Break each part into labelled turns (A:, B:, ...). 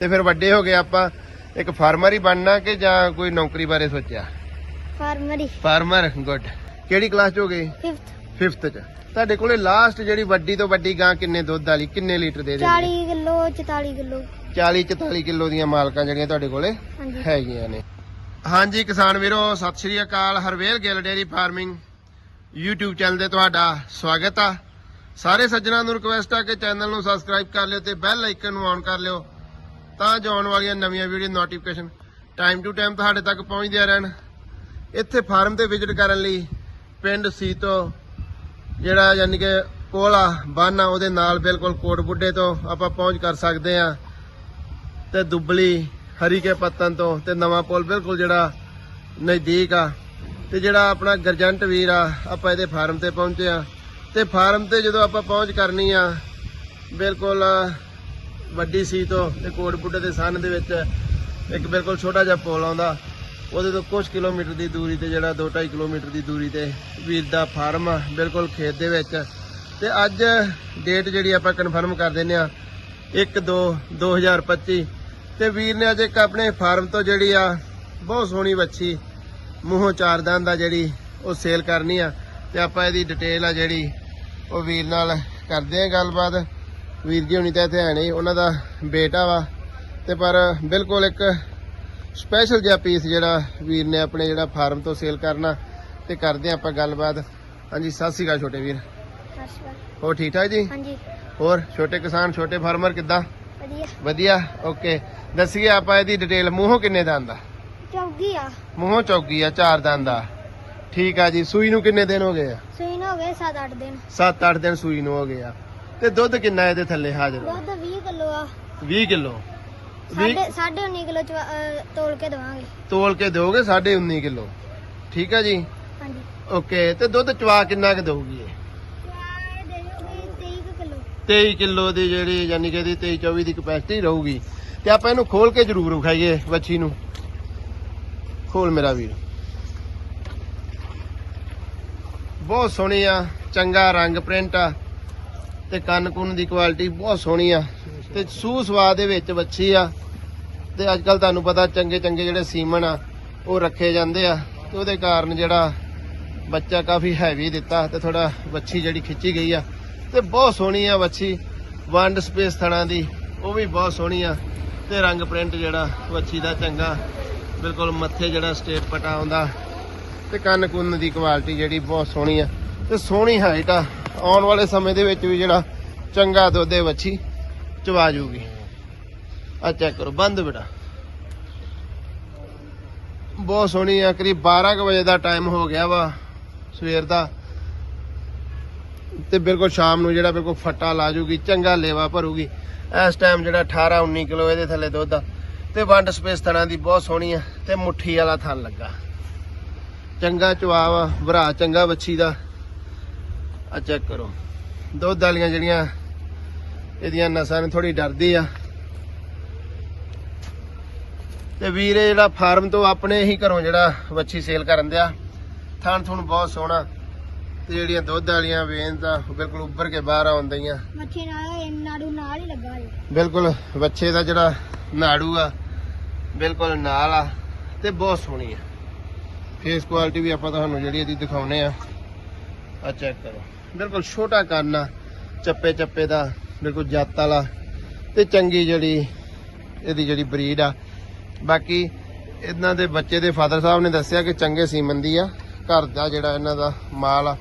A: ਤੇ ਫਿਰ ਵੱਡੇ ਹੋ ਗਏ ਆਪਾਂ ਇੱਕ ਫਾਰਮਰ ਹੀ ਬਣਨਾ ਕਿ ਜਾਂ ਕੋਈ ਨੌਕਰੀ ਬਾਰੇ ਸੋਚਿਆ?
B: ਫਾਰਮਰੀ
A: ਫਾਰਮਰ ਗੁੱਡ। ਕਿਹੜੀ ਕਲਾਸ ਚ ਹੋ ਗਏ?
B: 5th
A: 5th ਚ। ਤੁਹਾਡੇ ਕੋਲੇ ਲਾਸਟ ਜਿਹੜੀ ਵੱਡੀ ਤੋਂ ਵੱਡੀ ਗਾਂ ਕਿੰਨੇ ਦੁੱਧ ਵਾਲੀ ਕਿੰਨੇ ਲੀਟਰ ਦੇ ਦਿੰਦੀ?
B: 40 ਕਿਲੋ 44 ਕਿਲੋ।
A: 40 44 ਕਿਲੋ ਦੀਆਂ ਮਾਲਕਾਂ ਜਿਹੜੀਆਂ ਤੁਹਾਡੇ ਕੋਲੇ
B: ਹਾਂਜੀ।
A: ਹੈਗੀਆਂ ਨੇ। ਹਾਂਜੀ ਕਿਸਾਨ ਵੀਰੋ ਸਤਿ ਸ਼੍ਰੀ ਅਕਾਲ Harvel Gill dairy farming YouTube channel ਤੇ ਤੁਹਾਡਾ ਸਵਾਗਤ ਆ। ਸਾਰੇ ਸੱਜਣਾਂ ਨੂੰ ਰਿਕਵੈਸਟ ਆ ਕਿ ਚੈਨਲ ਨੂੰ ਸਬਸਕ੍ਰਾਈਬ ਕਰ ਲਿਓ ਤੇ ਬੈਲ ਆਈਕਨ ਨੂੰ ਔਨ ਕਰ ਲਿਓ। ਤਾਂ ਜੋ ਆਉਣ ਵਾਲੀਆਂ ਨਵੀਆਂ video notification time to time ਤੁਹਾਡੇ ਤੱਕ ਪਹੁੰਚਦੀਆਂ ਰਹਿਣ। ਇੱਥੇ ਫਾਰਮ ਤੇ ਵਿਜ਼ਿਟ ਕਰਨ ਲਈ ਪਿੰਡ ਸੀਤੋ, ਜਿਹੜਾ ਯਾਨੀ ਕਿ ਕੋਲਾ ਬਾਨਾ ਉਹਦੇ ਨਾਲ ਬਿਲਕੁਲ ਕੋਟ ਬੁੱਢੇ ਤੋਂ ਆਪਾਂ ਪਹੁੰਚ ਕਰ ਸਕਦੇ ਆ ਤੇ ਦੁੱਬਲੀ, ਹਰੀਕੇ ਪੱਤਨ ਤੋਂ ਤੇ ਨਵਾਂ ਪੁਲ ਬਿਲਕੁਲ ਜਿਹੜਾ ਨਜ਼ਦੀਕ ਆ। ਤੇ ਜਿਹੜਾ ਆਪਣਾ ਗਰਜੰਟ ਵੀਰ ਆ, ਆਪਾਂ ਇਹਦੇ ਫਾਰਮ ਤੇ ਪਹੁੰਚੇ ਆ ਤੇ ਫਾਰਮ ਤੇ ਜਦੋਂ ਆਪਾਂ ਪਹੁੰਚ ਕਰਨੀ ਆ, ਬਿਲਕੁਲ ਵੱਡੀ ਸੀ ਤੋਂ ਤੇ ਕੋਟ ਬੁੱਢੇ ਦੇ ਸੰਨ ਦੇ ਵਿੱਚ ਇੱਕ ਬਿਲਕੁਲ ਛੋਟਾ ਜਿਹਾ ਪੁਲ ਆਉਂਦਾ। ਉਹਦੇ ਤੋਂ ਕੁਝ ਕਿਲੋਮੀਟਰ ਦੀ ਦੂਰੀ ਤੇ ਜਿਹੜਾ 2.5 ਕਿਲੋਮੀਟਰ ਦੀ ਦੂਰੀ ਤੇ ਵੀਰ ਦਾ ਫਾਰਮ ਆ, ਬਿਲਕੁਲ ਖੇਤ ਦੇ ਵਿੱਚ। ਤੇ ਅੱਜ ਡੇਟ ਜਿਹੜੀ ਆਪਾਂ ਕਨਫਰਮ ਕਰ ਦਿੰਨੇ ਆ 1 2 2025 ਤੇ ਵੀਰ ਨੇ ਅੱਜ ਇੱਕ ਆਪਣੇ ਫਾਰਮ ਤੋਂ ਜਿਹੜੀ ਆ, ਬਹੁਤ ਸੋਹਣੀ ਵੱਛੀ, ਮੂੰਹੋਂ ਚਾਰ ਦੰਦ ਦਾ ਜਿਹੜੀ, ਉਹ ਸੇਲ ਕਰਨੀ ਆ। ਤੇ ਆਪਾਂ ਇਹਦੀ ਡਿਟੇਲ ਆ ਜਿਹੜੀ, ਉਹ ਵੀਰ ਨਾਲ ਕਰਦੇ ਆ ਗੱਲਬਾਤ। ਵੀਰ ਜੀ ਹੁਣੀ ਤਾਂ ਇੱਥੇ ਹੈ ਨਹੀਂ ਉਹਨਾਂ ਦਾ ਬੇਟਾ ਵਾ ਤੇ ਪਰ ਬਿਲਕੁਲ ਇੱਕ ਸਪੈਸ਼ਲ ਜਿਹਾ ਪੀਸ ਜਿਹੜਾ ਵੀਰ ਨੇ ਆਪਣੇ ਜਿਹੜਾ ਫਾਰਮ ਤੋਂ ਸੇਲ ਕਰਨਾ ਤੇ ਕਰਦੇ ਆ ਆਪਾਂ ਗੱਲਬਾਤ। ਹਾਂਜੀ ਸਤਿ ਸ਼੍ਰੀ ਅਕਾਲ ਛੋਟੇ ਵੀਰ। ਹੋਰ ਠੀਕ ਠਾਕ ਜੀ?
B: ਹਾਂਜੀ।
A: ਹੋਰ ਛੋਟੇ ਕਿਸਾਨ ਛੋਟੇ ਫਾਰਮਰ ਕਿੱਦਾਂ?
B: ਵਧੀਆ।
A: ਵਧੀਆ ਓਕੇ ਦੱਸੀਏ ਆਪਾਂ ਇਹਦੀ ਡਿਟੇਲ ਮੂੰਹੋਂ ਕਿੰਨੇ ਦੰਦ ਆ
B: ਚੌਗੀ ਆ।
A: ਮੂੰਹੋਂ ਚੌਗੀ ਆ ਚਾਰ ਦੰਦ ਆ ਠੀਕ ਆ ਜੀ ਸੂਈ ਨੂੰ ਕਿੰਨੇ ਦਿਨ ਹੋ ਗਏ ਆ?
B: ਸੂਈ ਹੋ ਗਏ 7-8 ਦਿਨ।
A: 7-8 ਦਿਨ ਸੂਈ ਨੂੰ ਹੋ ਗਏ ਆ। ਤੇ ਦੁੱਧ ਕਿੰਨਾ ਇਹਦੇ ਥੱਲੇ ਹਾਜ਼ਰ?
B: ਦੁੱਧ 20 ਕਿਲੋ ਆ।
A: 20 ਕਿਲੋ।
B: ਸਾਢੇ 19 ਕਿਲੋ ਤੋਲ ਕੇ ਦਵਾਂਗੇ।
A: ਤੋਲ ਕੇ ਦਿਓਗੇ 19.5 ਕਿਲੋ। ਠੀਕ ਆ ਜੀ?
B: ਹਾਂਜੀ।
A: ਓਕੇ ਤੇ ਦੁੱਧ ਚਵਾ ਕਿੰਨਾ ਕੁ ਦਊਗੀ ਇਹ?
B: ਇਹ ਦੇ ਦਿਓਗੇ 23 ਕਿਲੋ।
A: 23 ਕਿਲੋ ਦੀ ਜਿਹੜੀ ਯਾਨੀ ਕਿ ਇਹਦੀ 23 24 ਦੀ ਕਪੈਸਿਟੀ ਰਹੂਗੀ। ਤੇ ਆਪਾਂ ਇਹਨੂੰ ਖੋਲ ਕੇ ਜ਼ਰੂਰ ਵਿਖਾਈਏ ਵੱਛੀ ਨੂੰ। ਖੋਲ ਮੇਰਾ ਵੀਰ। ਬਹੁਤ ਸੋਹਣੀ ਆ ਚੰਗਾ ਰੰਗ ਪ੍ਰਿੰਟ ਆ। ਤੇ ਕੰਨ ਕੁੰਨ ਦੀ ਕੁਆਲਿਟੀ ਬਹੁਤ ਸੋਹਣੀ ਆ ਤੇ ਸੂ ਸਵਾਦ ਦੇ ਵਿੱਚ ਵੱਛੀ ਆ ਤੇ ਅੱਜ ਕੱਲ ਤੁਹਾਨੂੰ ਪਤਾ ਚੰਗੇ ਚੰਗੇ ਜਿਹੜੇ ਸੀਮਨ ਆ, ਉਹ ਰੱਖੇ ਜਾਂਦੇ ਆ ਤੇ ਉਹਦੇ ਕਾਰਨ ਜਿਹੜਾ ਬੱਚਾ ਕਾਫੀ ਹੈਵੀ ਦਿੱਤਾ ਤੇ ਥੋੜਾ ਵੱਛੀ ਜਿਹੜੀ ਖਿੱਚੀ ਗਈ ਆ ਤੇ ਬਹੁਤ ਸੋਹਣੀ ਆ ਵੱਛੀ, ਵੰਡ ਸਪੇਸ ਥਣਾ ਦੀ, ਉਹ ਵੀ ਬਹੁਤ ਸੋਹਣੀ ਆ ਤੇ ਰੰਗ ਪ੍ਰਿੰਟ ਜਿਹੜਾ ਵੱਛੀ ਦਾ ਚੰਗਾ, ਬਿਲਕੁਲ ਮੱਥੇ ਜਿਹੜਾ ਸਟੇਟ ਪਟਾ ਆਉਂਦਾ ਤੇ ਕੰਨ ਕੁੰਨ ਦੀ ਕੁਆਲਿਟੀ ਜਿਹੜੀ ਬਹੁਤ ਸੋਹਣੀ ਆ। ਤੇ ਸੋਹਣੀ ਹਾਈਟ ਆ। ਆਉਣ ਵਾਲੇ ਸਮੇਂ ਦੇ ਵਿੱਚ ਵੀ ਜਿਹੜਾ ਚੰਗਾ ਦੁੱਧ ਦੇ ਵੱਛੀ ਚਵਾ ਜੂਗੀ ਆ ਚੈੱਕ ਕਰੋ, ਬੰਦ ਬੇਟਾ। ਬਹੁਤ ਸੋਹਣੀ ਆ, ਕਰੀਬ 12 ਕੁ ਵਜੇ ਦਾ ਟਾਈਮ ਹੋ ਗਿਆ ਵਾ, ਸਵੇਰ ਦਾ। ਤੇ ਬਿਲਕੁਲ ਸ਼ਾਮ ਨੂੰ ਜਿਹੜਾ ਬਿਲਕੁਲ ਫੱਟਾ ਲਾ ਜੂਗੀ ਚੰਗਾ ਲੇਵਾ ਭਰੂਗੀ। ਇਸ ਟਾਈਮ ਜਿਹੜਾ 18 19 ਕਿਲੋ ਇਹਦੇ ਥੱਲੇ ਦੁੱਧ ਆ। ਤੇ ਵੰਡ ਸਪੇਸ ਥਣਾ ਦੀ ਬਹੁਤ ਸੋਹਣੀ ਆ, ਤੇ ਮੁੱਠੀ ਵਾਲਾ ਥਣ ਲੱਗਾ। ਚੰਗਾ ਚਵਾਵ ਆ, ਭਰਾ ਚੰਗਾ ਵੱਛੀ ਦਾ। ਆ ਚੈੱਕ ਕਰੋ। ਦੁੱਧ ਵਾਲੀਆਂ ਜਿਹੜੀਆਂ ਇਹਦੀਆਂ ਨਸਾਂ ਨੇ ਥੋੜੀ ਡਰਦੀ ਆ। ਤੇ ਵੀਰੇ ਜਿਹੜਾ ਫਾਰਮ ਤੋਂ ਆਪਣੇ ਹੀ ਘਰੋਂ ਜਿਹੜਾ ਵੱਛੀ ਸੇਲ ਕਰਨ ਦਿਆ। ਥਣ ਥੁਣ ਬਹੁਤ ਸੋਹਣਾ। ਤੇ ਜਿਹੜੀਆਂ ਦੁੱਧ ਵਾਲੀਆਂ ਆ ਉਹ ਬਿਲਕੁਲ ਉੱਭਰ ਕੇ ਬਾਹਰ ਆਉਂਦੀਆਂ
B: ਮੱਛੀ ਨਾਲ ਨਾੜੂ ਨਾਲ ਹੀ ਲੱਗਾ ਹੈ
A: ਬਿਲਕੁਲ ਬੱਚੇ ਦਾ ਜਿਹੜਾ ਨਾੜੂ ਆ ਬਿਲਕੁਲ ਨਾਲ ਆ ਤੇ ਬਹੁਤ ਸੋਹਣੀ ਆ। ਫੇਸ ਕੁਆਲਿਟੀ ਵੀ ਆਪਾਂ ਤੁਹਾਨੂੰ ਜਿਹੜੀ ਇਹਦੀ ਦਿਖਾਉਨੇ ਆ। ਆ ਚੈੱਕ ਕਰੋ। ਬਿਲਕੁਲ ਛੋਟਾ ਕੰਨ ਆ, ਚੱਪੇ ਚੱਪੇ ਦਾ, ਬਿਲਕੁਲ ਜੱਤ ਵਾਲਾ। ਤੇ ਚੰਗੀ ਜਿਹੜੀ ਇਹਦੀ ਜਿਹੜੀ ਬਰੀਡ ਆ। ਬਾਕੀ ਇਹਨਾਂ ਦੇ ਬੱਚੇ ਦੇ ਫਾਦਰ ਸਾਹਿਬ ਨੇ ਦੱਸਿਆ ਕਿ ਚੰਗੇ ਸੀਮਨ ਦੀ ਆ, ਘਰ ਦਾ ਜਿਹੜਾ ਇਹਨਾਂ ਦਾ ਮਾਲ ਆ,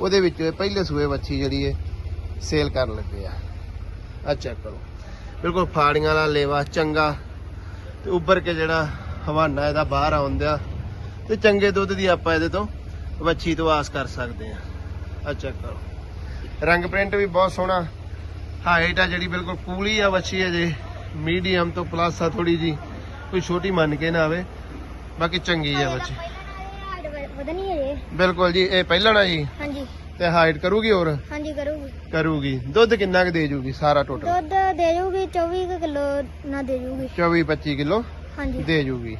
A: ਉਹਦੇ ਵਿੱਚ ਇਹ ਪਹਿਲੇ ਸੂਏ ਵੱਛੀ ਜਿਹੜੀ ਇਹ ਸੇਲ ਕਰਨ ਲੱਗੇ ਆ। ਆ ਚੈੱਕ ਕਰੋ। ਬਿਲਕੁਲ ਫਾੜੀਆਂ ਵਾਲਾ ਲੇਵਾ, ਚੰਗਾ। ਤੇ ਉੱਭਰ ਕੇ ਜਿਹੜਾ ਹਵਾਨਾ ਇਹਦਾ ਬਾਹਰ ਆਉਂਦਿਆ, ਤੇ ਚੰਗੇ ਦੁੱਧ ਦੀ ਆਪਾਂ ਇਹਦੇ ਤੋਂ ਵੱਛੀ ਤੋਂ ਆਸ ਕਰ ਸਕਦੇ ਆ। ਆ ਚੈੱਕ ਕਰੋ ਰੰਗ ਪ੍ਰਿੰਟ ਵੀ ਬਹੁਤ ਸੋਹਣਾ। ਹਾਈਟ ਆ ਜਿਹੜੀ ਬਿਲਕੁਲ ਕੂਲੀ ਆ ਵੱਛੀ ਹੈ ਜੇ। ਮੀਡੀਅਮ ਤੋਂ ਪਲੱਸ ਆ ਥੋੜੀ ਜੀ। ਕੋਈ ਛੋਟੀ ਮੰਨ ਕੇ ਨਾ ਆਵੇ। ਬਾਕੀ ਚੰਗੀ ਆ
B: ਇਹ
A: ਬਿਲਕੁਲ ਜੀ ਇਹ ਪਹਿਲਾਂ ਨਾ ਜੀ।
B: ਹਾਂਜੀ।
A: ਤੇ ਹਾਈਟ ਕਰੂਗੀ ਹੋਰ?
B: ਹਾਂਜੀ ਕਰੂਗੀ।
A: ਕਰੂਗੀ। ਦੁੱਧ ਕਿੰਨਾ ਕੁ ਦੇ ਜੂਗੀ ਸਾਰਾ ਟੋਟਲ
B: ਦੁੱਧ ਦੇ ਜੂਗੀ 24 ਕਿਲੋ ਨਾ ਦੇ ਜੂਗੀ।
A: 24 25 ਕਿਲੋ
B: ਹਾਂਜੀ।
A: ਦੇ ਜੂਗੀ।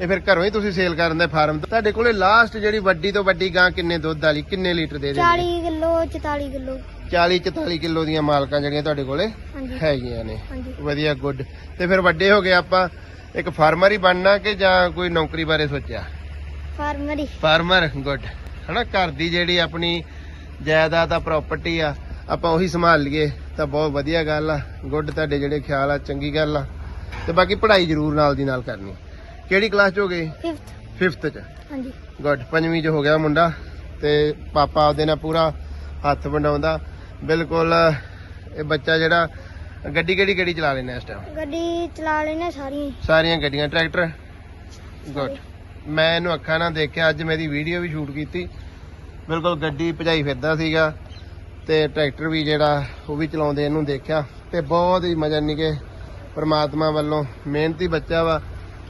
A: ਇਹ ਫਿਰ ਘਰੋਂ ਹੀ ਤੁਸੀਂ ਸੇਲ ਕਰਨ ਦੇ ਫਾਰਮ ਤੋਂ ਤੁਹਾਡੇ ਕੋਲੇ ਲਾਸਟ ਜਿਹੜੀ ਵੱਡੀ ਤੋਂ ਵੱਡੀ ਗਾਂ ਕਿੰਨੇ ਦੁੱਧ ਵਾਲੀ ਕਿੰਨੇ ਲੀਟਰ ਦੇ ਦਿੰਦੀ
B: 40 ਕਿਲੋ 44 ਕਿਲੋ।
A: 40 44 ਕਿਲੋ ਦੀਆਂ ਮਾਲਕਾਂ ਜਿਹੜੀਆਂ ਤੁਹਾਡੇ ਕੋਲੇ
B: ਹਾਂਜੀ।
A: ਹੈਗੀਆਂ ਨੇ।
B: ਹਾਂਜੀ।
A: ਵਧੀਆ ਗੁੱਡ ਤੇ ਫਿਰ ਵੱਡੇ ਹੋ ਗਏ ਆਪਾਂ ਇੱਕ ਫਾਰਮਰ ਹੀ ਬਣਨਾ ਕਿ ਜਾਂ ਕੋਈ ਨੌਕਰੀ ਬਾਰੇ ਸੋਚਿਆ?
B: ਫਾਰਮਰ ਹੀ।
A: ਫਾਰਮਰ ਗੁੱਡ ਹਨਾ ਘਰ ਦੀ ਜਿਹੜੀ ਆਪਣੀ ਜਾਇਦਾਦ ਆ ਪ੍ਰਾਪਰਟੀ ਆ ਆਪਾਂ ਉਹੀ ਸੰਭਾਲ ਲਈਏ ਤਾਂ ਬਹੁਤ ਵਧੀਆ ਗੱਲ ਆ। ਗੁੱਡ ਤੁਹਾਡੇ ਜਿਹੜੇ ਖਿਆਲ ਆ ਚੰਗੀ ਗੱਲ ਆ। ਤੇ ਬਾਕੀ ਪੜ੍ਹਾਈ ਜ਼ਰੂਰ ਨਾਲ ਦੀ ਨਾਲ ਕਰਨੀ। ਕਿਹੜੀ ਕਲਾਸ ਚ ਹੋ ਗਏ?
B: 5th
A: 5th ਚ।
B: ਹਾਂਜੀ।
A: ਗੁੱਡ ਪੰਜਵੀਂ ਚ ਹੋ ਗਿਆ ਮੁੰਡਾ ਤੇ ਪਾਪਾ ਉਹਦੇ ਨਾਲ ਪੂਰਾ ਹੱਥ ਵੰਡਾਉਂਦਾ। ਬਿਲਕੁਲ ਇਹ ਬੱਚਾ ਜਿਹੜਾ ਗੱਡੀ ਕਿਹੜੀ ਕਿਹੜੀ ਚਲਾ ਲੈਣਾ ਇਸ ਟਾਈਮ
B: ਗੱਡੀ ਚਲਾ ਲੈਨੇ ਸਾਰੀਆਂ।
A: ਸਾਰੀਆਂ ਗੱਡੀਆਂ। ਟਰੈਕਟਰ? ਗੁੱਡ ਮੈਂ ਇਹਨੂੰ ਅੱਖਾਂ ਨਾਲ ਦੇਖਿਆ ਅੱਜ ਮੇਰੀ ਵੀਡੀਓ ਵੀ ਸ਼ੂਟ ਕੀਤੀ। ਬਿਲਕੁਲ ਗੱਡੀ ਭਜਾਈ ਫਿਰਦਾ ਸੀਗਾ ਤੇ ਟਰੈਕਟਰ ਵੀ ਜਿਹੜਾ ਉਹ ਵੀ ਚਲਾਉਂਦੇ ਇਹਨੂੰ ਦੇਖਿਆ। ਤੇ ਬਹੁਤ ਹੀ ਮਜ਼ਾ ਨਿਕੇ ਪ੍ਰਮਾਤਮਾ ਵੱਲੋਂ ਮਿਹਨਤੀ ਬੱਚਾ ਵਾ।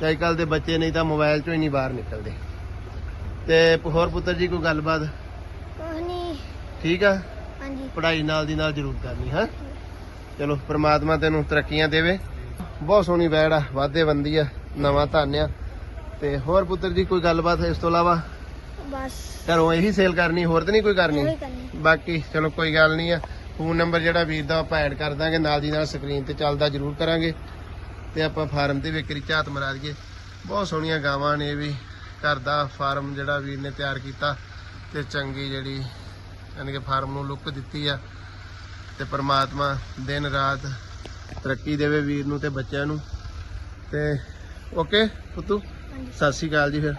A: ਤੇ ਅੱਜ ਕੱਲ ਦੇ ਬੱਚੇ ਨਹੀਂ ਤਾਂ ਮੋਬਾਈਲ ਚੋਂ ਹੀ ਨਹੀਂ ਬਾਹਰ ਨਿਕਲਦੇ। ਤੇ ਹੋਰ ਪੁੱਤਰ ਜੀ ਕੋਈ ਗੱਲਬਾਤ?
B: ਕੁਛ ਨਹੀਂ।
A: ਠੀਕ ਆ?
B: ਹਾਂਜੀ।
A: ਪੜ੍ਹਾਈ ਨਾਲ ਦੀ ਨਾਲ ਜ਼ਰੂਰ ਕਰਨੀ ਹੈ? ਚਲੋ ਪ੍ਰਮਾਤਮਾ ਤੈਨੂੰ ਤਰੱਕੀਆਂ ਦੇਵੇ। ਬਹੁਤ ਸੋਹਣੀ ਵੈੜ ਆ ਵਾਧੇ ਬੰਦੀ ਆ ਨਵਾਂ ਧਾਨਿਆ ਤੇ ਹੋਰ ਪੁੱਤਰ ਜੀ ਕੋਈ ਗੱਲਬਾਤ ਇਸ ਤੋਂ ਇਲਾਵਾ?
B: ਬਸ।
A: ਘਰੋਂ ਇਹੀ ਸੇਲ ਕਰਨੀ ਹੋਰ ਤਾਂ ਨਹੀਂ ਕੋਈ ਕਰਨੀ? ਬਾਕੀ ਚਲੋ ਕੋਈ ਗੱਲ ਨਹੀਂ ਆ। ਫੋਨ ਨੰਬਰ ਜਿਹੜਾ ਵੀਰ ਦਾ ਆਪਾਂ ਐਡ ਕਰ ਦਾਂਗੇ ਨਾਲ ਦੀ ਨਾਲ ਸਕਰੀਨ ਤੇ ਚੱਲਦਾ ਜ਼ਰੂਰ ਕਰਾਂਗੇ। ਤੇ ਆਪਾਂ ਫਾਰਮ ਤੇ ਵੇਕਰੀ ਝਾਤ ਮਰਾ ਦਈਏ। ਬਹੁਤ ਸੋਹਣੀਆਂ ਗਾਵਾਂ ਨੇ ਵੀ। ਘਰ ਦਾ ਫਾਰਮ ਜਿਹੜਾ ਵੀਰ ਨੇ ਤਿਆਰ ਕੀਤਾ ਤੇ ਚੰਗੀ ਜਿਹੜੀ ਯਾਨੀ ਕਿ ਫਾਰਮ ਨੂੰ ਲੁੱਕ ਦਿੱਤੀ ਆ ਤੇ ਪ੍ਰਮਾਤਮਾ ਦਿਨ ਰਾਤ ਤਰੱਕੀ ਦੇਵੇ ਵੀਰ ਨੂੰ ਤੇ ਬੱਚਿਆਂ ਨੂੰ। ਤੇ ਓਕੇ ਪੁੱਤੂ? ਸਤਿ ਸ਼੍ਰੀ ਅਕਾਲ ਜੀ ਫਿਰ।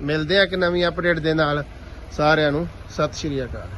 A: ਮਿਲਦੇ ਆ ਇੱਕ ਨਵੀਂ ਅਪਡੇਟ ਦੇ ਨਾਲ ਸਾਰਿਆਂ ਨੂੰ। ਸਤਿ ਸ਼੍ਰੀ ਅਕਾਲ।